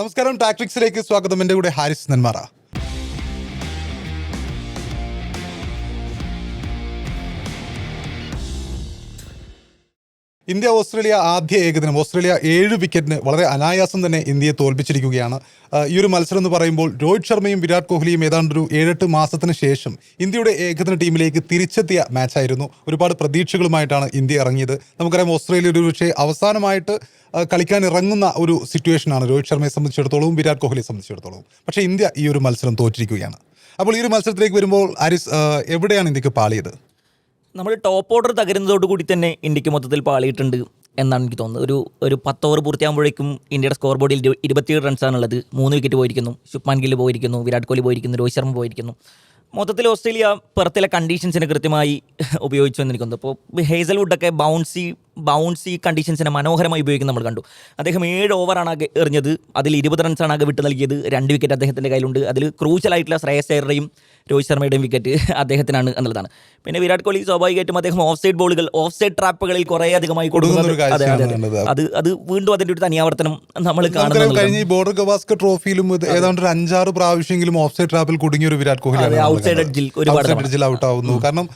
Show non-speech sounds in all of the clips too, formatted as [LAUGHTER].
നമസ്കാരം ടാക്ടിക്സിലേക്ക് സ്വാഗതം. എന്റെ കൂടെ ഹാരിസ് നെന്മാറ. ഇന്ത്യ ഓസ്ട്രേലിയ ആദ്യ ഏകദിനം ഓസ്ട്രേലിയ ഏഴ് വിക്കറ്റിന് വളരെ അനായാസം തന്നെ ഇന്ത്യയെ തോൽപ്പിച്ചിരിക്കുകയാണ്. ഈ ഒരു മത്സരം എന്ന് പറയുമ്പോൾ രോഹിത് ശർമ്മയും വിരാട് കോഹ്ലിയും ഏതാണ്ട് ഒരു ഏഴെട്ട് മാസത്തിന് ശേഷം ഇന്ത്യയുടെ ഏകദിന ടീമിലേക്ക് തിരിച്ചെത്തിയ മാച്ചായിരുന്നു ഒരുപാട് പ്രതീക്ഷകളുമായിട്ടാണ് ഇന്ത്യ ഇറങ്ങിയത്. നമുക്കറിയാം ഓസ്ട്രേലിയ ഒരു പക്ഷേ അവസാനമായിട്ട് കളിക്കാൻ ഇറങ്ങുന്ന ഒരു സിറ്റുവേഷനാണ് രോഹിത് ശർമ്മയെ സംബന്ധിച്ചിടത്തോളം വിരാട് കോഹ്ലിയെ സംബന്ധിച്ചിടത്തോളം പക്ഷേ ഇന്ത്യ ഈ ഒരു മത്സരം തോറ്റിരിക്കുകയാണ്. അപ്പോൾ ഈ ഒരു മത്സരത്തിലേക്ക് വരുമ്പോൾ ആരിസ് എവിടെയാണ് ഇന്ത്യയ്ക്ക് പാളിയത്? നമ്മൾ ടോപ്പ് ഓർഡർ തകരുന്നതോട് കൂടി തന്നെ ഇന്ത്യയ്ക്ക് മൊത്തത്തിൽ പാളിയിട്ടുണ്ട് എന്നാണ് എനിക്ക് തോന്നുന്നത്. ഒരു ഒരു പത്ത് ഓവർ പൂർത്തിയാകുമ്പോഴേക്കും ഇന്ത്യയുടെ സ്കോർ ബോർഡിൽ ഇരു- ഇരുപത്തിയേഴ് റൺസാണുള്ളത് മൂന്ന് വിക്കറ്റ് പോയിരിക്കുന്നു. ശുഭ്മാൻ ഗിൽ പോയിരിക്കുന്നു. വിരാട് കോഹ്ലി പോയിരിക്കുന്നു. രോഹിത് ശർമ്മ പോയിരിക്കുന്നു. മൊത്തത്തിൽ ഓസ്ട്രേലിയ പുറത്തിലെ കണ്ടീഷൻസിനെ കൃത്യമായി [LAUGHS] ഉപയോഗിച്ചു എന്ന് എനിക്ക് തോന്നുന്നു. അപ്പോൾ ഹേസൽവുഡൊക്കെ ബൗൺസി ബൗൺസി കണ്ടീഷൻസിനെ മനോഹരമായി ഉപയോഗിക്കുന്നത് നമ്മൾ കണ്ടു. അദ്ദേഹം ഏഴ് ഓവറാണ് ആകെ എറിഞ്ഞത്. അതിൽ ഇരുപത് റൺസാണ് ആകെ വിട്ട് നൽകിയത്. രണ്ട് വിക്കറ്റ് അദ്ദേഹത്തിന്റെ കയ്യിലുണ്ട്. അതിൽ ക്രൂഷ്യലായിട്ടുള്ള ശ്രേയസ് അയ്യറുടെയും രോഹിത് ശർമ്മയുടെയും വിക്കറ്റ് അദ്ദേഹത്തിനാണ് എന്നുള്ളതാണ്. പിന്നെ വിരാട് കോഹ്ലി സ്വാഭാവികമായിട്ടും അദ്ദേഹം ഓഫ് സൈഡ് ബോളുകൾ ഓഫ് സൈഡ് ട്രാപ്പുകളിൽ കുറേ അധികമായി കൊടുക്കുന്ന കൊടുക്കുന്നത് അതെ അതെ അതെ. അത് വീണ്ടും അതിന്റെ ഒരു തനിയാവർത്തനം നമ്മൾ കാണുന്നത് കഴിഞ്ഞ ബോർഡർ ഗവാസ്കർ ട്രോഫിയിലും ഏതാണ്ട് ഒരു അഞ്ചാറ് പ്രാവശ്യമെങ്കിലും ഓഫ് സൈഡ് ട്രാപ്പിൽ കുടുങ്ങിയ ഒരു വിരാട് കോഹ്ലി ഔട്ട് സൈഡ് എഡ്ജിൽ ഒരുപാട് ഔട്ട് ആവുന്നു. കാരണം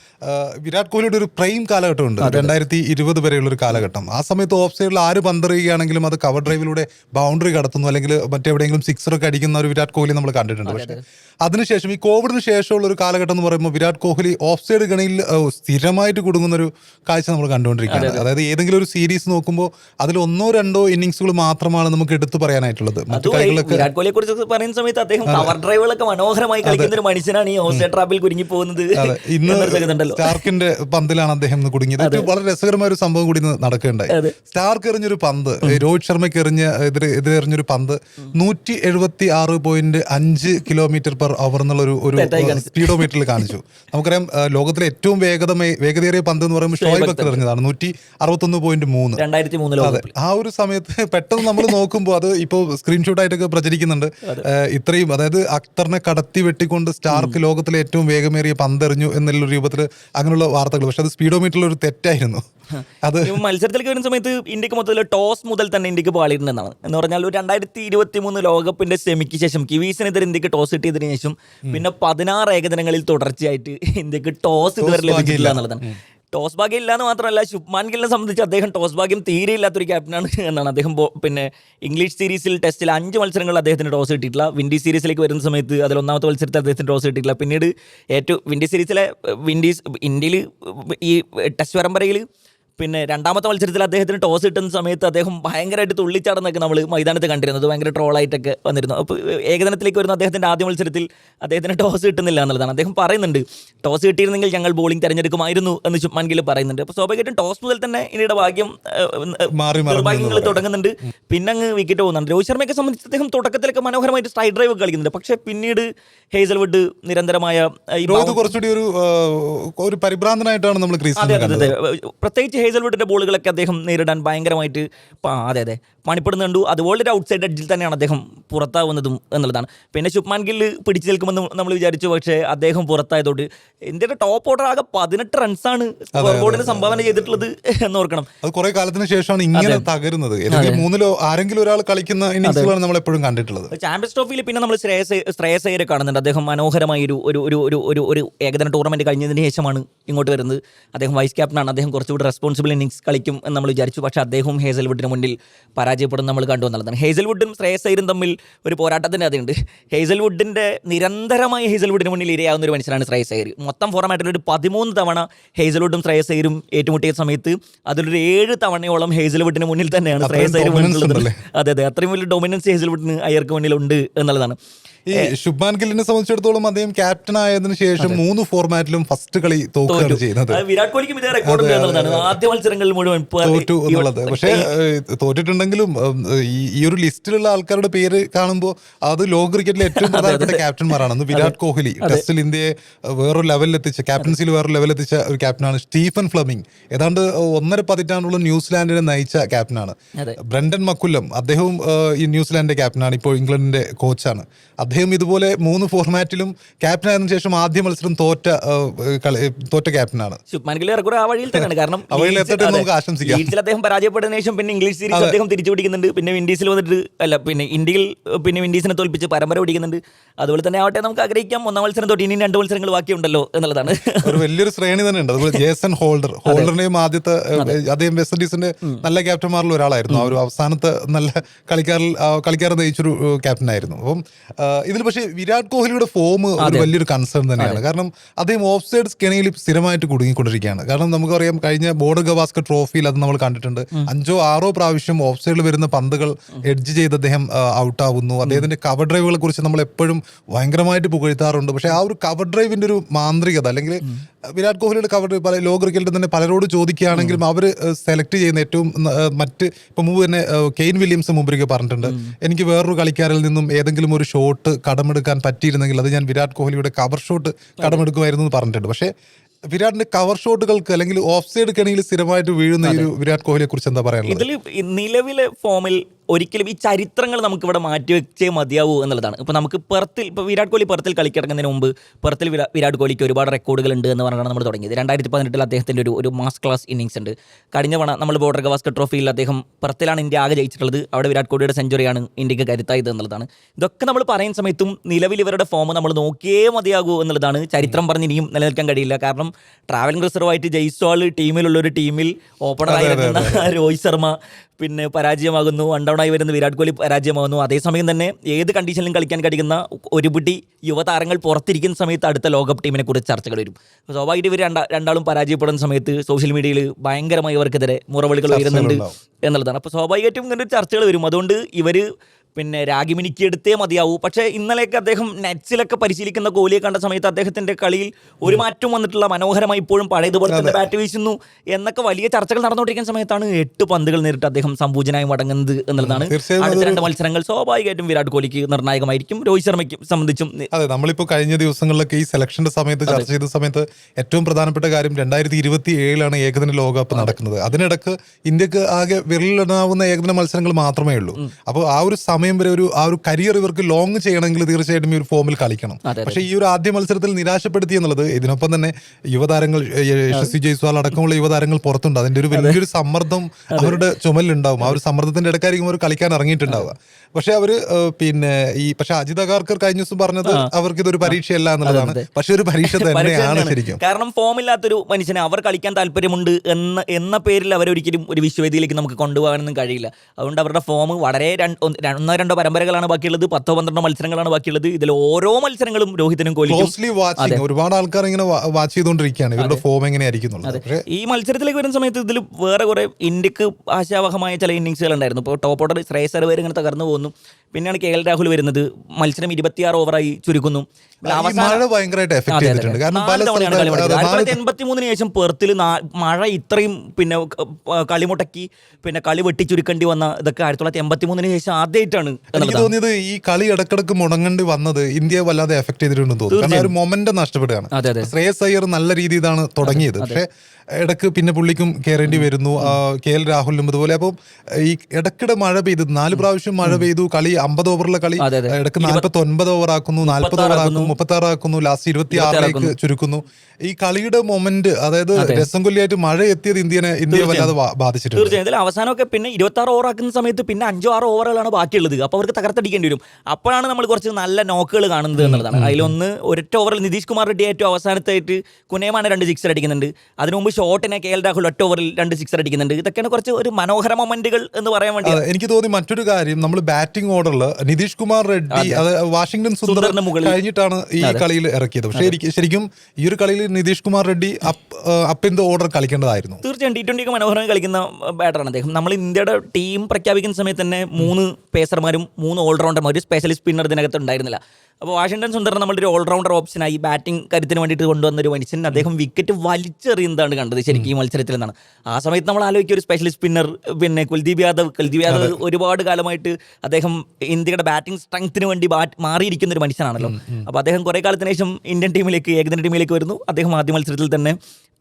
വിരാട് കോഹ്ലിയുടെ ഒരു പ്രൈം കാലഘട്ടമുണ്ട്. രണ്ടായിരത്തി ഇരുപത് വരെയുള്ള ഒരു കാലഘട്ടം. ആ സമയത്ത് ഓഫ് സൈഡിൽ ആര് പന്തെറിയുകയാണെങ്കിലും അത് കവർ ഡ്രൈവിലൂടെ ബൗണ്ടറി കടത്തുന്നു അല്ലെങ്കിൽ മറ്റെവിടെയെങ്കിലും സിക്സർ ഒക്കെ അടിക്കുന്ന ഒരു വിരാട് കോഹ്ലി നമ്മൾ കണ്ടിട്ടുണ്ട്. പക്ഷേ അതിനുശേഷം ഈ കോവിഡിന് ശേഷമുള്ള ഒരു കാലഘട്ടം എന്ന് പറയുമ്പോൾ വിരാട് കോഹ്ലി ഓഫ് സൈഡ് ഗണിയിൽ സ്ഥിരമായിട്ട് കുടുങ്ങുന്ന ഒരു കാഴ്ച നമ്മൾ കണ്ടുകൊണ്ടിരിക്കുകയാണ്. അതായത് ഏതെങ്കിലും ഒരു സീരീസ് നോക്കുമ്പോൾ അതിൽ ഒന്നോ രണ്ടോ ഇന്നിങ്സുകൾ മാത്രമാണ് നമുക്ക് എടുത്തു പറയാനായിട്ടുള്ളത്. വിരാട് കോഹ്ലിയെ കുറിച്ച് പറയുന്ന സമയത്ത് അദ്ദേഹം കവർ ഡ്രൈവുകളൊക്കെ മനോഹരമായി കളിക്കുന്ന ഒരു മനുഷ്യനാണ് ഈ ഓഫ് സൈഡ് ട്രാപ്പിൽ കുരുങ്ങി പോകുന്നത് ഇന്ന്. സ്റ്റാർക്കിന്റെ പന്തിലാണ് അദ്ദേഹം കുടുങ്ങിയത്. വളരെ രസകരമായ ഒരു സംഭവം കൂടി നടക്കുകയുണ്ടായി. സ്റ്റാർക്ക് എറിഞ്ഞൊരു പന്ത് രോഹിത് ശർമ്മയ്ക്ക് എറിഞ്ഞ എതിരെ എതിരെറിഞ്ഞൊരു പന്ത് നൂറ്റി എഴുപത്തി ആറ് പോയിന്റ് അഞ്ച് കിലോമീറ്റർ പെർ അവർ എന്നുള്ള ഒരു ഒരു കാണിച്ചു. സ്പീഡോമീറ്ററിൽ കാണിച്ചു. നമുക്കറിയാം ലോകത്തിലെ ഏറ്റവും വേഗത വേഗതയേറിയ പന്ത് എന്ന് പറയുമ്പോൾ ഷോയ് അക്തർ എറിഞ്ഞതാണ്. നൂറ്റി അറുപത്തൊന്ന് പോയിന്റ് മൂന്ന്. അതെ. ആ ഒരു സമയത്ത് പെട്ടെന്ന് നമ്മൾ നോക്കുമ്പോൾ അത് ഇപ്പോൾ സ്ക്രീൻഷോട്ട് ആയിട്ടൊക്കെ പ്രചരിക്കുന്നുണ്ട് ഇത്രയും അതായത് അക്തറിനെ കടത്തി വെട്ടിക്കൊണ്ട് സ്റ്റാർക്ക് ലോകത്തിലെ ഏറ്റവും വേഗമേറിയ പന്തെറിഞ്ഞു എന്നുള്ള രൂപത്തിൽ അങ്ങനെയുള്ള വാർത്തകൾ. പക്ഷെ അത് സ്പീഡോമീറ്ററിൽ ഒരു തെറ്റായിരുന്നു. അത് മത്സരത്തിലേക്ക് വരുന്ന സമയത്ത് ഇന്ത്യയ്ക്ക് മൊത്തത്തിൽ ടോസ് മുതൽ തന്നെ ഇന്ത്യയ്ക്ക് പാളിയിട്ടുണ്ടെന്നാണ്. എന്ന് പറഞ്ഞാൽ ഒരു രണ്ടായിരത്തി ഇരുപത്തി മൂന്ന് ലോകകപ്പിന്റെ സെമിക്ക് ശേഷം കിവീസിനെതിരെ ഇന്ത്യയ്ക്ക് ടോസ് കിട്ടിയതിനു ശേഷം പിന്നെ പതിനാറ് ഏകദിനങ്ങളിൽ തുടർച്ചയായിട്ട് ഇന്ത്യയ്ക്ക് ടോസ് ഇതുവരെ ലഭിച്ചിട്ടില്ല എന്നുള്ളതാണ്. ടോസ് ഭാഗ്യം ഇല്ല എന്ന് മാത്രമല്ല ശുഭ്മാൻ ഗില്ലിനെ സംബന്ധിച്ച് അദ്ദേഹം ടോസ് ഭാഗ്യം തീരെ ഇല്ലാത്തൊരു ക്യാപ്റ്റനാണ് എന്നാണ് അദ്ദേഹം പിന്നെ ഇംഗ്ലീഷ് സീരീസിൽ ടെസ്റ്റിൽ അഞ്ച് മത്സരങ്ങൾ അദ്ദേഹത്തിന് ടോസ് കിട്ടിയിട്ടില്ല. വിൻഡീസ് സീരീസിലേക്ക് വരുന്ന സമയത്ത് അതിൽ ഒന്നാമത്തെ മത്സരത്തിൽ അദ്ദേഹത്തിന് ടോസ് കിട്ടിയിട്ടില്ല. പിന്നീട് ഏറ്റവും വിൻഡീസ് സീരീസിലെ വിൻഡീസ് ഇന്ത്യയിൽ ഈ ടെസ്റ്റ് പരമ്പരയിൽ പിന്നെ രണ്ടാമത്തെ മത്സരത്തിൽ അദ്ദേഹത്തിന് ടോസ് കിട്ടുന്ന സമയത്ത് അദ്ദേഹം ഭയങ്കരമായിട്ട് തുള്ളിച്ചാടുന്നൊക്കെ നമ്മൾ മൈതാനത്ത് കണ്ടിരുന്നത് ഭയങ്കര ട്രോളായിട്ടൊക്കെ വന്നിരുന്നു. അപ്പോൾ ഏകദിനത്തിലേക്ക് വരുന്ന അദ്ദേഹത്തിന്റെ ആദ്യ മത്സരത്തിൽ അദ്ദേഹത്തിന് ടോസ് കിട്ടുന്നില്ല എന്നുള്ളതാണ്. അദ്ദേഹം പറയുന്നുണ്ട് ടോസ് കിട്ടിയിരുന്നെങ്കിൽ ഞങ്ങൾ ബോളിംഗ് തിരഞ്ഞെടുക്കുമായിരുന്നു എന്ന് ഗിൽ പറയുന്നുണ്ട്. അപ്പോൾ സ്വാഭാവികമായിട്ടും ടോസ് മുതൽ തന്നെ ഇന്ത്യയുടെ ഭാഗ്യം നിർഭാഗ്യങ്ങൾ തുടങ്ങുന്നുണ്ട്. പിന്നെ അങ്ങ് വിക്കറ്റ് പോകുന്നുണ്ട്. രോഹിത് ശർമ്മയെ സംബന്ധിച്ച് അദ്ദേഹം തുടക്കത്തിലൊക്കെ മനോഹരമായിട്ട് സ്ട്രൈഡ് ഡ്രൈവ് കളിക്കുന്നുണ്ട്. പക്ഷേ പിന്നീട് ഹേസൽവുഡ് നിരന്തരമായ കുറച്ചുകൂടി ഒരു പരിഭ്രാന്തനായിട്ടാണ് നമ്മൾ പ്രത്യേകിച്ച് ഹേസൽവുഡിന്റെ ബോളുകളൊക്കെ അദ്ദേഹം നേരിടാൻ ഭയങ്കരമായിട്ട് അതെ അതെ. പണിപ്പെടുന്നുണ്ട്. ഒരു ഔട്ട്സൈഡ് എഡ്ജിൽ തന്നെയാണ് അദ്ദേഹം പുറത്താവുന്നതും എന്നുള്ളതാണ്. പിന്നെ ശുഭ്മാൻ ഗില്ല് പിടിച്ചു നിൽക്കുമെന്ന് നമ്മൾ വിചാരിച്ചു. പക്ഷേ അദ്ദേഹം പുറത്തായതോട് ഇന്ത്യയുടെ ടോപ്പ് ഓർഡർ ആകെ പതിനെട്ട് റൺസാണ് സ്കോർ ബോർഡിന് സംഭാവന ചെയ്തിട്ടുള്ളത് എന്ന് ഓർക്കണം. അത് കുറെ കാലത്തിന് ശേഷമാണ് ഇങ്ങനെ തകരുന്നത്. മൂന്നിലോ ആരെങ്കിലും ഒരാൾ കളിക്കുന്ന ഇന്നിംഗ്സുകളാണ് നമ്മൾ എപ്പോഴും കണ്ടിട്ടുള്ളത്. ചാമ്പ്യൻസ് ട്രോഫിയിൽ പിന്നെ നമ്മൾ ശ്രേയസ് ശ്രേയസയരെ കാണുന്നുണ്ട്. അദ്ദേഹം മനോഹരമായ ഒരു ഒരു ഒരു ഒരു ഒരു ഒരു ഏകദിന ടൂർണമെന്റ് കഴിഞ്ഞതിന് ശേഷമാണ് ഇങ്ങോട്ട് വരുന്നത്. അദ്ദേഹം വൈസ് ക്യാപ്റ്റനാണ് അദ്ദേഹം കുറച്ചുകൂടി റെസ്പോൺസിബിൾ ഇന്നിങ്സ് കളിക്കും എന്ന് നമ്മൾ വിചാരിച്ചു. പക്ഷേ അദ്ദേഹം ഹേസൽവുഡിന് മുന്നിൽ പരാജയപ്പെടും നമ്മൾ കണ്ടു എന്നുള്ളതാണ്. ഹേസൽവുഡും ശ്രേയസ് അയ്യരും തമ്മിൽ ഒരു പോരാട്ടത്തിന്റെ അതുണ്ട് ഹേസൽവുഡിന്റെ നിരന്തരമായി ഹേസൽവുഡിന് മുന്നിൽ ഇരയാവുന്ന ഒരു മനുഷ്യനാണ് ശ്രേയസ് അയ്യർ. മൊത്തം ഫോർമാറ്റിൽ ഒരു പതിമൂന്ന് തവണ ഹേസൽവുഡും ശ്രേയസ് അയ്യരും ഏറ്റുമുട്ടിയ സമയത്ത് അതിലൊരു ഏഴ് തവണയോളം ഹേസൽവുഡിന് മുന്നിൽ തന്നെയാണ് ശ്രേയസ് അയ്യർ മുന്നിലുള്ളത്. അതെ അതെ. അത്രയും വലിയ ഡൊമിനൻസ് ഹേസൽവുഡിന് അയ്യർക്ക് മുന്നിലുണ്ട് എന്നുള്ളതാണ്. ഈ ശുഭ്മാൻ ഗില്ലിനെ സംബന്ധിച്ചിടത്തോളം അദ്ദേഹം ക്യാപ്റ്റൻ ആയതിനു ശേഷം മൂന്ന് ഫോർമാറ്റിലും ഫസ്റ്റ് കളി തോക്കുകയാണ് ചെയ്യുന്നത്. വിരാട് കോഹ്ലിക്കും ഇതേ റെക്കോർഡ് ഉണ്ട് ആദ്യ മത്സരങ്ങളിൽ മുഴുവൻ തോറ്റു എന്നുള്ളത്. പക്ഷേ തോറ്റിട്ടുണ്ടെങ്കിലും ഈ ഒരു ലിസ്റ്റിലുള്ള ആൾക്കാരുടെ പേര് കാണുമ്പോൾ അത് ലോക ക്രിക്കറ്റിലെ ഏറ്റവും പ്രധാനപ്പെട്ട ക്യാപ്റ്റന്മാരാണ്. വിരാട് കോഹ്ലി ടെസ്റ്റിൽ ഇന്ത്യയെ വേറൊരു ലെവലിൽ എത്തിച്ച ക്യാപ്റ്റൻസിയിൽ വേറൊരു ലെവലിൽ എത്തിച്ച ഒരു ക്യാപ്റ്റനാണ് സ്റ്റീഫൻ ഫ്ലമിംഗ്. ഏതാണ്ട് ഒന്നര പതിറ്റാണ്ടുള്ള ന്യൂസിലാൻഡിനെ നയിച്ച ക്യാപ്റ്റനാണ്. ബ്രണ്ടൻ മക്കുല്ലം അദ്ദേഹവും ഈ ന്യൂസിലാൻഡിന്റെ ക്യാപ്റ്റനാണ് ഇപ്പോൾ ഇംഗ്ലണ്ടിന്റെ കോച്ചാണ്. അദ്ദേഹം ഇതുപോലെ മൂന്ന് ഫോർമാറ്റിലും ക്യാപ്റ്റൻ ആയതിനു ശേഷം ആദ്യ മത്സരം തോറ്റ തോറ്റ ക്യാപ്റ്റനാണ്. ശുഭ്മാൻ ഗിൽ ഏറെക്കുറെ ആ വഴിയിൽ തന്നെയാണ്. കാരണം ആ വഴിയിൽ എത്തട്ടെ എന്ന് നമുക്ക് ആശംസിക്കാം. ലീഡ്സിൽ അദ്ദേഹം പരാജയപ്പെട്ടതിനു ശേഷം പിന്നെ ഇംഗ്ലീഷ് സീരീസ് അദ്ദേഹം തിരിച്ചു പിടിക്കുന്നുണ്ട് പിന്നെ വിൻഡീസിൽ വന്നിട്ട് അല്ല പിന്നെ ഇന്ത്യയിൽ പിന്നെ വിൻഡീസിനെ തോൽപ്പിച്ച് പരമ്പര പിടിക്കുന്നുണ്ട്. അതുപോലെ തന്നെ ആവട്ടെ നമുക്ക് ആഗ്രഹിക്കാം ഒന്നാം മത്സരം തൊട്ട് ഇനി രണ്ട് മത്സരങ്ങൾ ബാക്കിയുണ്ടല്ലോ എന്നുള്ളതാണ്. ഒരു വലിയൊരു ശ്രേണി തന്നെ ഉണ്ട് അതുപോലെ [LAUGHS] ജേസൺ ഹോൾഡർ. ഹോൾഡറിനെയും ആദ്യത്തെ അദ്ദേഹം വെസ്റ്റ് ഇൻഡീസിന്റെ നല്ല ക്യാപ്റ്റന്മാരിൽ ഒരാളായിരുന്നു. ആ ഒരു അവസാനത്തെ നല്ല കളിക്കാരിൽ കളിക്കാരെ നയിച്ചൊരു ക്യാപ്റ്റൻ ആയിരുന്നു. അപ്പം ഇതിൽ പക്ഷേ വിരാട് കോഹ്ലിയുടെ ഫോം ഒരു വലിയൊരു കൺസേൺ തന്നെയാണ്. കാരണം അദ്ദേഹം ഓഫ് സൈഡ് സ്കെണിയിൽ സ്ഥിരമായിട്ട് കുടുങ്ങിക്കൊണ്ടിരിക്കുകയാണ്. കാരണം നമുക്കറിയാം കഴിഞ്ഞ ബോർഡ് ഗവാസ്കർ ട്രോഫിയിൽ അത് നമ്മൾ കണ്ടിട്ടുണ്ട്. അഞ്ചോ ആറോ പ്രാവശ്യം ഓഫ് സൈഡിൽ വരുന്ന പന്തുകൾ എഡ്ജ് ചെയ്ത് അദ്ദേഹം ഔട്ട് ആവുന്നു അദ്ദേഹത്തിന്റെ കവർ ഡ്രൈവുകളെ കുറിച്ച് നമ്മൾ എപ്പോഴും ഭയങ്കരമായിട്ട് പുകഴ്ത്താറുണ്ട്. പക്ഷേ ആ ഒരു കവർ ഡ്രൈവിന്റെ ഒരു മാന്ത്രികത അല്ലെങ്കിൽ വിരാട് കോഹ്ലിയുടെ കവർ ഡ്രൈവ് പല ലോക ക്രിക്കറ്റിൽ തന്നെ പലരോട് ചോദിക്കുകയാണെങ്കിലും അവർ സെലക്ട് ചെയ്യുന്ന ഏറ്റവും മറ്റ് ഇപ്പൊ മുമ്പ് തന്നെ കെയിൻ വില്യംസ് മുമ്പിലേക്ക് പറഞ്ഞിട്ടുണ്ട്. എനിക്ക് വേറൊരു കളിക്കാരിൽ നിന്നും ഏതെങ്കിലും ഒരു ഷോട്ട് കടമെടുക്കാൻ പറ്റിയിരുന്നെങ്കിൽ അത് ഞാൻ വിരാട് കോഹ്ലിയുടെ കവർ ഷോട്ട് കടമെടുക്കുമായിരുന്നു എന്ന് പറഞ്ഞിട്ടുണ്ട്. പക്ഷേ വിരാടിന്റെ കവർ ഷോട്ടുകൾക്ക് അല്ലെങ്കിൽ ഓഫ് സൈഡ് കെണിയിൽ സ്ഥിരമായിട്ട് വീഴുന്ന ഈ ഒരു വിരാട് കോഹ്ലിയെ കുറിച്ച് എന്താ പറയാനുള്ളത്? ഇതിൽ നിലവിലെ ഫോമിൽ ഒരിക്കലും ഈ ചരിത്രങ്ങൾ നമുക്കിവിടെ മാറ്റിവെച്ചേ മതിയാവൂ എന്നുള്ളതാണ്. ഇപ്പോൾ നമുക്ക് പെർത്തിൽ ഇപ്പോൾ വിരാട് കോഹ്ലി പെർത്തിൽ കളിക്കിടക്കുന്നതിന് മുമ്പ് പെർത്തിൽ വിരാട് കോഹ്ലിക്ക് ഒരുപാട് റെക്കോർഡുകൾ ഉണ്ട് എന്ന് പറഞ്ഞാണ് നമ്മൾ തുടങ്ങിയത്. രണ്ടായിരത്തി പതിനെട്ടിൽ അദ്ദേഹത്തിന്റെ ഒരു ഒരു മാസ് ക്ലാസ് ഇന്നിങ്സ് ഉണ്ട്. കഴിഞ്ഞ തവണ നമ്മൾ ബോർഡർ ഗവാസ്കർ ട്രോഫിയിൽ അദ്ദേഹം പെർത്തിലാണ് ഇന്ത്യ ആകെ ജയിച്ചിട്ടുള്ളത്. അവിടെ വിരാട് കോഹ്ലിയുടെ സെഞ്ചുറിയാണ് ഇന്ത്യയ്ക്ക് കരുത്തായത് എന്നുള്ളതാണ്. ഇതൊക്കെ നമ്മൾ പറയുന്ന സമയത്തും നിലവിൽ ഇവരുടെ ഫോം നമ്മൾ നോക്കിയേ മതിയാകൂ എന്നുള്ളതാണ്. ചരിത്രം പറഞ്ഞ് ഇനിയും നിലനിൽക്കാൻ കഴിയില്ല. കാരണം ട്രാവലിംഗ് റിസർവായിട്ട് ജയ്സ്വാൾ ടീമിലുള്ള ഒരു ടീമിൽ ഓപ്പണറായി ഇറങ്ങുന്ന [LAUGHS] രോഹിത് ശർമ്മ പിന്നെ പരാജയമാകുന്നു ആയി വരുന്ന വിരാട് കോഹ്ലി പരാജയമാകുന്നു. അതേസമയം തന്നെ ഏത് കണ്ടീഷനിലും കളിക്കാൻ കഴിയുന്ന ഒരു പിടി യുവതാരങ്ങൾ പുറത്തിരിക്കുന്ന സമയത്ത് അടുത്ത ലോകകപ്പ് ടീമിനെ കുറിച്ച് ചർച്ചകൾ വരും. സ്വാഭാവികമായിട്ട് ഇവർ രണ്ടാ രണ്ടാളും പരാജയപ്പെടുന്ന സമയത്ത് സോഷ്യൽ മീഡിയയിൽ ഭയങ്കരമായി ഇവർക്കെതിരെ മുറവിളികൾ ഉയരുന്നുണ്ട്. എന്നുള്ളതാണ്. അപ്പോൾ സ്വാഭാവികമായിട്ടും ഇങ്ങനെ ചർച്ചകൾ വരും. അതുകൊണ്ട് ഇവർ പിന്നെ രാഗിമിനിക്ക് എടുത്തേ മതിയാവൂ. പക്ഷേ ഇന്നലെയൊക്കെ അദ്ദേഹം നെറ്റ്സിലൊക്കെ പരിശീലിക്കുന്ന കോഹ്ലിയെ കണ്ട സമയത്ത് അദ്ദേഹത്തിന്റെ കളിയിൽ ഒരു മാറ്റം വന്നിട്ടുള്ള മനോഹരമായി ഇപ്പോഴും പഴയതുപോലെ തന്നെ ബാറ്റ് വീശുന്നു എന്നൊക്കെ വലിയ ചർച്ചകൾ നടന്നുകൊണ്ടിരിക്കുന്ന സമയത്താണ് എട്ട് പന്തുകൾ നേരിട്ട് അദ്ദേഹം സംപൂജനായി മടങ്ങുന്നത് എന്നുള്ളതാണ്. അടുത്ത രണ്ട് മത്സരങ്ങൾ സ്വാഭാവികമായിട്ടും വിരാട് കോഹ്ലിക്ക് നിർണായകമായിരിക്കും. രോഹിത് ശർമ്മയ്ക്ക് സംബന്ധിച്ചും അതെ നമ്മളിപ്പോൾ കഴിഞ്ഞ ദിവസങ്ങളിലൊക്കെ ഈ സെലക്ഷന്റെ സമയത്ത് ചർച്ച ചെയ്ത സമയത്ത് ഏറ്റവും പ്രധാനപ്പെട്ട കാര്യം രണ്ടായിരത്തി ഇരുപത്തി ഏഴിലാണ് ഏകദിന ലോകകപ്പ് നടക്കുന്നത്. അതിനിടക്ക് ഇന്ത്യയ്ക്ക് ആകെ വിരലിലിടാവുന്ന ഏകദിന മത്സരങ്ങൾ മാത്രമേ ഉള്ളൂ. അപ്പോൾ ആ ഒരു സമയം വരെ ഒരു ആ ഒരു കരിയർ ഇവർക്ക് ലോങ് ചെയ്യണമെങ്കിൽ തീർച്ചയായിട്ടും ഈ ഒരു ഫോമിൽ കളിക്കണം. പക്ഷേ ഈ ഒരു ആദ്യ മത്സരത്തിൽ നിരാശപ്പെടുത്തി എന്നുള്ളത് ഇതിനൊപ്പം തന്നെ യുവതാരങ്ങൾ യശസ്വി ജയ്സ്വാൾ അടക്കമുള്ള യുവതാരങ്ങൾ പുറത്തുണ്ട്. അതിന്റെ ഒരു വലിയൊരു സമ്മർദ്ദം അവരുടെ ചുമലിലുണ്ടാവും. ആ ഒരു സമ്മർദ്ദത്തിന്റെ ഇടക്കായിരിക്കും അവർ കളിക്കാൻ ഇറങ്ങിയിട്ടുണ്ടാവുക. പക്ഷെ അവർ പിന്നെ ഈ പക്ഷെ അജിത് അഗാർക്കർ കഴിഞ്ഞ ദിവസം പറഞ്ഞത് അവർക്ക് ഇതൊരു പരീക്ഷയല്ല എന്നുള്ളതാണ് പക്ഷെ ഒരു പരീക്ഷ തന്നെയാണ് ശരിക്കും. കാരണം ഫോമില്ലാത്തൊരു മനുഷ്യനെ അവർ കളിക്കാൻ താല്പര്യമുണ്ട് എന്ന എന്ന പേരിൽ അവരൊരിക്കലും ഒരു വിശ്വവേദിയിലേക്ക് നമുക്ക് കൊണ്ടുപോകാനൊന്നും കഴിയില്ല. അതുകൊണ്ട് അവരുടെ ഫോം വളരെ രണ്ട്- ഒന്ന് രണ്ടോ പരമ്പരകളാണ് ബാക്കിയുള്ളത് പത്തോ പന്ത്രണ്ടോ മത്സരങ്ങളാണ് ബാക്കിയുള്ളത്. ഇതിൽ ഓരോ മത്സരങ്ങളും രോഹിതിനും കോഹ്ലിക്കും ഒരുപാട് ആൾക്കാർ ഇങ്ങനെ വാച്ച് ചെയ്തുകൊണ്ടിരിക്കുകയാണ്. ഇവരുടെ ഫോം എങ്ങനെയായിരിക്കും ഈ മത്സരത്തിലേക്ക് വരുന്ന സമയത്ത് ഇതിൽ വേറെ കുറെ ഇന്ത്യയ്ക്ക് ആശാവഹമായ ചില ഇന്നിങ്സുകൾ ഉണ്ടായിരുന്നു. ഇപ്പോൾ ടോപ്പ് ഓർഡർ ശ്രേയസ് വരെ ഇങ്ങനെ തകർന്നു പോകുന്നു. പിന്നെയാണ് കെ എൽ രാഹുൽ വരുന്നത്. മത്സരം ഇരുപത്തിയാറ് ഓവറായി ചുരുക്കുന്നു കളി എൺപത്തിമൂന്നിന് ശേഷം പെർത്തിൽ മഴ ഇത്രയും പിന്നെ കളിമുട്ടക്കി കളിമുടക്കി പിന്നെ കളി വെട്ടി വെട്ടിച്ചുരുക്കേണ്ടി വന്ന ഇതൊക്കെ ആയിരത്തി തൊള്ളായിരത്തി എൺപത്തിമൂന്നിന് ശേഷം ആദ്യമായിട്ടാണ് എനിക്ക് തോന്നിയത് ഈ കളി ഇടക്കിടക്ക് മുടങ്ങേണ്ടി വന്നത് ഇന്ത്യയെ വല്ലാതെ എഫക്ട് ചെയ്തിട്ടുണ്ടെന്ന് തോന്നുന്നു. കാരണം ഒരു മൊമെന്റ് നഷ്ടപ്പെടുകയാണ്. ശ്രേയസ് അയ്യർ നല്ല രീതിയിലാണ് തുടങ്ങിയത്. പക്ഷേ ഇടയ്ക്ക് പിന്നെ പുള്ളിക്കും കയറേണ്ടി വരുന്നു. കെ എൽ രാഹുലിനും അതുപോലെ അപ്പം ഈ ഇടക്കിടെ മഴ പെയ്തു നാല് പ്രാവശ്യം മഴ പെയ്തു. കളി അമ്പത് ഓവറിലെ കളി. ഇടയ്ക്ക് നാൽപ്പത്തി ഒൻപത് ഓവർ ആക്കുന്നു നാൽപ്പത് ഓവർ ആക്കുന്നു മുപ്പത്തി ആറ് ആക്കുന്നു ലാസ്റ്റ് ഇരുപത്തി ആറിലേക്ക് ചുരുക്കുന്നു. ഈ കളിയുടെ മൊമെന്റ് അതായത് രസം കൊല്ലിയായിട്ട് മഴ എത്തിയത് ഇന്ത്യനെ ഇന്ത്യയെ വല്ലാതെ ബാധിച്ചിട്ടുണ്ട്. തീർച്ചയായും. അവസാനമൊക്കെ പിന്നെ ഇരുപത്തി ആറ് ഓവർ ആക്കുന്ന സമയത്ത് പിന്നെ അഞ്ചോ ആറോ ഓവറുകളാണ് ബാക്കിയുള്ളത്. അപ്പോൾ അവർക്ക് തകർത്തടിക്കേണ്ടി വരും. അപ്പോഴാണ് നമ്മൾ കുറച്ച് നല്ല നോക്കുകൾ കാണുന്നത് എന്നുള്ളതാണ്. അതിലൊന്ന് ഒരൊറ്റ ഓവറിൽ നിതീഷ് കുമാർ റെഡ്ഡി ഏറ്റവും അവസാനത്തായിട്ട് കുനേമാണ് രണ്ട് സിക്സർ അടിക്കുന്നുണ്ട്. അതിനു മുമ്പ് ഷോട്ടിനെ കെ എൽ രാഹുൽ ഒറ്റ ഓവറിൽ രണ്ട് സിക്സർ അടിക്കുന്നുണ്ട്. ഇതൊക്കെയാണ് കുറച്ച് ഒരു മനോഹര മൊമെന്റുകൾ എന്ന് പറയാൻ വേണ്ടി എനിക്ക് തോന്നി മറ്റൊരു കാര്യം നമ്മൾ ബാറ്റിംഗ് ഓർഡറിൽ നിതീഷ് കുമാർ റെഡ്ഡി അത്. വാഷിംഗ്ടൺ സുന്ദറിന് മുകളിൽ. കഴിഞ്ഞിട്ടാണ് ഈ കളിയിൽ ഇറക്കിയത്. പക്ഷേ എനിക്ക് ശരിക്കും ഈ ഒരു കളിയിൽ Nitish Kumar Reddy up in the order കളിക്കേണ്ടതായിരുന്നു. തീർച്ചയായും ടി ട്വന്റി ഒക്കെ മനോഹരമായി കളിക്കുന്ന ബാറ്ററാണ് അദ്ദേഹം. നമ്മൾ ഇന്ത്യയുടെ ടീം പ്രഖ്യാപിക്കുന്ന സമയത്ത് തന്നെ മൂന്ന് പേസർമാരും മൂന്ന് ഓൾറൗണ്ടർമാരും സ്പെഷ്യലിസ്റ്റ് സ്പിന്നർ ഇതിനകത്ത് ഉണ്ടായിരുന്നില്ല. അപ്പോൾ വാഷിംഗ്ടൺ സുന്ദർ നമ്മളൊരു ഓൾറൗണ്ടർ ഓപ്ഷനായി ബാറ്റിംഗ് കരുത്തിന് വേണ്ടിയിട്ട് കൊണ്ടുവന്ന ഒരു മനുഷ്യൻ. അദ്ദേഹം വിക്കറ്റ് വലിച്ചെറിയുന്നതാണ് കണ്ടത് ശരിക്കും ഈ മത്സരത്തിൽ നിന്നാണ്. ആ സമയത്ത് നമ്മൾ ആലോചിക്കുക ഒരു സ്പെഷ്യലിസ്റ്റ് സ്പിന്നർ പിന്നെ കുൽദീപ് യാദവ്. കുൽദീപ് യാദവ് ഒരുപാട് കാലമായിട്ട് അദ്ദേഹം ഇന്ത്യയുടെ ബാറ്റിംഗ് സ്ട്രെങ്ത്തിന് വേണ്ടി ബാറ്റ് മാറിയിരിക്കുന്ന ഒരു മനുഷ്യനാണല്ലോ. അപ്പോൾ അദ്ദേഹം കുറേ കാലത്തിന് ശേഷം ഇന്ത്യൻ ടീമിലേക്ക് ഏകദിന ടീമിലേക്ക് വരുന്നു. അദ്ദേഹം ആദ്യ മത്സരത്തിൽ തന്നെ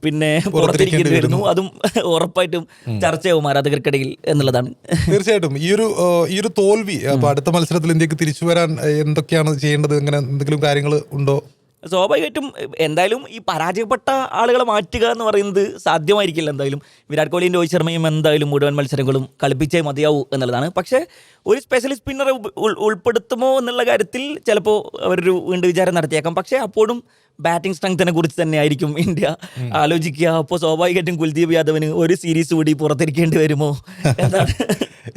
പിന്നെ പുറത്തിരിക്കേണ്ടി വരുന്നു. അതും [LAUGHS] ഉറപ്പായിട്ടും ചർച്ചയാവും ആരാധകർക്കിടയിൽ എന്നുള്ളതാണ്. തീർച്ചയായിട്ടും. ഈ ഒരു ഈ ഒരു തോൽവി അപ്പൊ അടുത്ത മത്സരത്തിൽ ഇന്ത്യയ്ക്ക് തിരിച്ചു വരാൻ എന്തൊക്കെയാണ് ചെയ്യേണ്ടത്? ഇങ്ങനെ എന്തെങ്കിലും കാര്യങ്ങൾ ഉണ്ടോ? സ്വാഭാവികമായിട്ടും എന്തായാലും ഈ പരാജയപ്പെട്ട ആളുകളെ മാറ്റുക എന്ന് പറയുന്നത് സാധ്യമായിരിക്കില്ല എന്തായാലും. വിരാട് കോഹ്ലിയും രോഹിത് ശർമ്മയും എന്തായാലും മുഴുവൻ മത്സരങ്ങളും കളിപ്പിച്ചേ മതിയാവൂ എന്നുള്ളതാണ്. പക്ഷേ ഒരു സ്പെഷ്യൽ സ്പിന്നറെ ഉൾ- ഉൾ- ഉൾപ്പെടുത്തുമോ എന്നുള്ള കാര്യത്തിൽ ചിലപ്പോൾ അവരൊരു വീണ്ടും വിചാരം നടത്തിയേക്കാം. പക്ഷേ അപ്പോഴും ബാറ്റിംഗ് സ്ട്രെങ്തിനെ കുറിച്ച് തന്നെ ആയിരിക്കും ഇന്ത്യ ആലോചിക്കുക. അപ്പോൾ സ്വാഭാവികമായിട്ടും കുൽദീപ് യാദവിന് ഒരു സീരീസ് കൂടി പുറത്തിരിക്കേണ്ടി വരുമോ? [LAUGHS] എന്നാണ്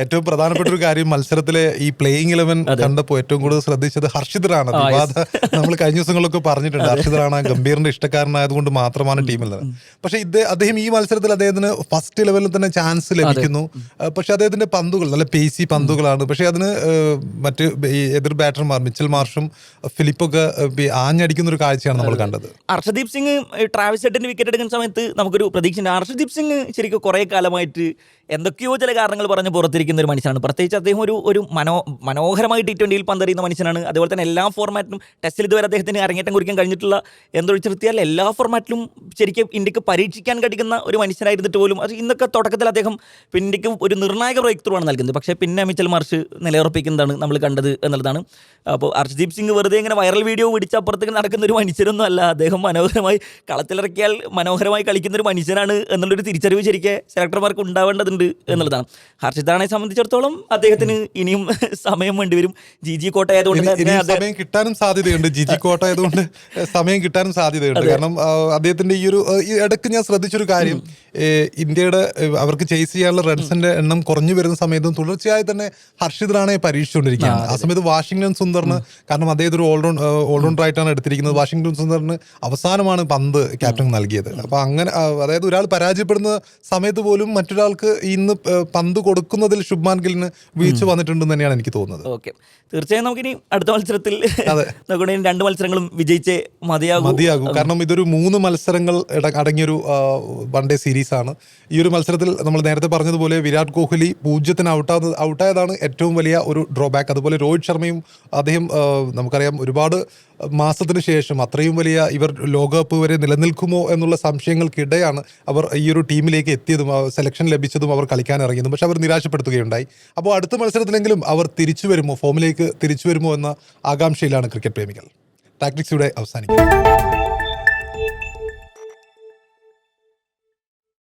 ഏറ്റവും പ്രധാനപ്പെട്ട ഒരു കാര്യം മത്സരത്തിലെ ഈ പ്ലേയിങ് ഇലവൻ കണ്ടപ്പോൾ ഏറ്റവും കൂടുതൽ ശ്രദ്ധിച്ചത് ഹർഷിത് റാണ. വിവാദ നമ്മൾ കഴിഞ്ഞ ദിവസങ്ങളൊക്കെ പറഞ്ഞിട്ടുണ്ട്. ഹർഷിത് റാണ ഗംഭീറിന്റെ ഇഷ്ടക്കാരനായതുകൊണ്ട് മാത്രമാണ് ടീമിൽ പക്ഷേ ഇത് അദ്ദേഹം ഈ മത്സരത്തിൽ അദ്ദേഹത്തിന് ഫസ്റ്റ് ലെവലിൽ തന്നെ ചാൻസ് ലഭിക്കുന്നു. പക്ഷെ അദ്ദേഹത്തിന്റെ പന്തുകൾ നല്ല പേസി പന്തുകളാണ്. പക്ഷേ അതിന് മറ്റു എതിർ ബാറ്റർമാർ മിച്ചൽ മാർഷും ഫിലിപ്പൊക്കെ ആഞ്ഞടിക്കുന്ന ഒരു കാഴ്ചയാണ് നമ്മൾ കണ്ടത്. ഹർഷദീപ് സിംഗ് ട്രാവിസ് ഹെഡിന്റെ വിക്കറ്റ് എടുക്കുന്ന സമയത്ത് നമുക്കൊരു പ്രതീക്ഷ ഹർഷദീപ് സിംഗ് ശരിക്കും കുറെ കാലമായിട്ട് എന്തൊക്കെയോ ചില കാരണങ്ങൾ പറഞ്ഞ് പുറത്തിരിക്കുന്ന ഒരു മനുഷ്യനാണ്. പ്രത്യേകിച്ച് അദ്ദേഹം ഒരു ഒരു മനോ മനോഹരമായി ടി ട്വന്റിയിൽ പന്തെറിയുന്ന മനുഷ്യനാണ്. അതുപോലെ തന്നെ എല്ലാ ഫോർമാറ്റിലും ടെസ്റ്റിൽ ഇതുവരെ അദ്ദേഹത്തിന് അരങ്ങേറ്റം കുറിക്കാൻ കഴിഞ്ഞിട്ടുള്ള എന്തൊഴിച്ച് നിർത്തിയാൽ എല്ലാ ഫോർമാറ്റിലും ശരിക്കും ഇന്ത്യയ്ക്ക് പരീക്ഷിക്കാൻ കഴിക്കുന്ന ഒരു മനുഷ്യനായിരുന്നിട്ട് പോലും അത് ഇന്നൊക്കെ തുടക്കത്തിൽ അദ്ദേഹം ഇന്ത്യയ്ക്ക് ഒരു നിർണായക ബ്രേക്ക് ത്രൂ ആണ് നൽകുന്നത്. പക്ഷേ പിന്നെ മിച്ചൽ മാർഷ് നിലയുറപ്പിക്കുന്നതാണ് നമ്മൾ കണ്ടത് എന്നുള്ളതാണ്. അപ്പോൾ അർജ്ദീപ് സിംഗ് വെറുതെ ഇങ്ങനെ വൈറൽ വീഡിയോ പിടിച്ചപ്പുറത്തേക്ക് നടക്കുന്ന ഒരു മനുഷ്യരൊന്നും അല്ല അദ്ദേഹം മനോഹരമായി കളത്തിലിറക്കിയാൽ മനോഹരമായി കളിക്കുന്ന ഒരു മനുഷ്യനാണ് എന്നുള്ളൊരു തിരിച്ചറിവ് ശരിക്കും സെലക്ടർമാർക്ക് ഉണ്ടാവേണ്ടതുണ്ട് എന്നുള്ളതാണ്. ഹർഷിത് റാണയെ സംബന്ധിച്ചിടത്തോളം അദ്ദേഹത്തിന് ഇനിയും സമയം വേണ്ടിവരും ജി ജി കോട്ട ആയതുകൊണ്ട് സമയം കിട്ടാനും സാധ്യതയുണ്ട്. ജിജി കോട്ട ആയതുകൊണ്ട് സമയം കിട്ടാനും സാധ്യതയുണ്ട്. കാരണം അദ്ദേഹത്തിന്റെ ഈ ഒരു ഇടയ്ക്ക് ഞാൻ ശ്രദ്ധിച്ചൊരു കാര്യം. ഇന്ത്യയുടെ അവർക്ക് ചേസ് ചെയ്യാനുള്ള റൺസിന്റെ എണ്ണം കുറഞ്ഞു വരുന്ന സമയത്തും തുടർച്ചയായി തന്നെ ഹർഷിത് റാണയെ പരീക്ഷിച്ചുകൊണ്ടിരിക്കുകയാണ് ആ സമയത്ത് വാഷിംഗ്ടൺ സുന്ദറിന് കാരണം അദ്ദേഹം ഒരു ഓൾറൗണ്ട് ഓൾറൗണ്ടർ ആയിട്ടാണ് എടുത്തിരിക്കുന്നത്. വാഷിംഗ്ടൺ സുന്ദറിന് അവസാനമാണ് പന്ത് ക്യാപ്റ്റൻ നൽകിയത്. അപ്പൊ അങ്ങനെ അതായത് ഒരാൾ പരാജയപ്പെടുന്ന സമയത്ത് പോലും മറ്റൊരാൾക്ക് ഇന്ന് പന്ത് കൊടുക്കുന്നതിൽ ശുഭ്മാൻ ഗില്ലിന് വീഴ്ച വന്നിട്ടുണ്ടെന്ന് തന്നെയാണ് എനിക്ക് തോന്നുന്നത്. ഓക്കെ. തീർച്ചയായും നമുക്കിനി അടുത്ത മത്സരത്തിൽ. [LAUGHS] രണ്ട് മത്സരങ്ങളും വിജയിച്ച് മതിയാകും. മതിയാകും. കാരണം ഇതൊരു മൂന്ന് മത്സരങ്ങൾ അടങ്ങിയൊരു വൺ ഡേ സീരീസ് ആണ്. ഈ ഒരു മത്സരത്തിൽ നമ്മൾ നേരത്തെ പറഞ്ഞതുപോലെ വിരാട് കോഹ്ലി പൂജ്യത്തിന് ഔട്ടാകുന്നത് ഔട്ടായതാണ് ഏറ്റവും വലിയ ഒരു ഡ്രോബാക്ക് അതുപോലെ രോഹിത് ശർമ്മയും അദ്ദേഹം നമുക്കറിയാം ഒരുപാട് മാസത്തിന് ശേഷം അത്രയും വലിയ ഇവർ ലോകകപ്പ് വരെ നിലനിൽക്കുമോ എന്നുള്ള സംശയങ്ങൾക്കിടെയാണ് അവർ ഈ ഒരു ടീമിലേക്ക് എത്തിയതും സെലക്ഷൻ ലഭിച്ചതും അവർ കളിക്കാൻ ഇറങ്ങിയതും. പക്ഷെ അവർ നിരാശപ്പെടുത്തുകയുണ്ടായി അപ്പോൾ അടുത്ത മത്സരത്തിലെങ്കിലും അവർ തിരിച്ചു വരുമോ? ഫോമിലേക്ക് തിരിച്ചു വരുമോ എന്ന ആകാംക്ഷയിലാണ് ക്രിക്കറ്റ് പ്രേമികൾ. ടാക്ടിക്സിയുടെ അവസാനിക്കും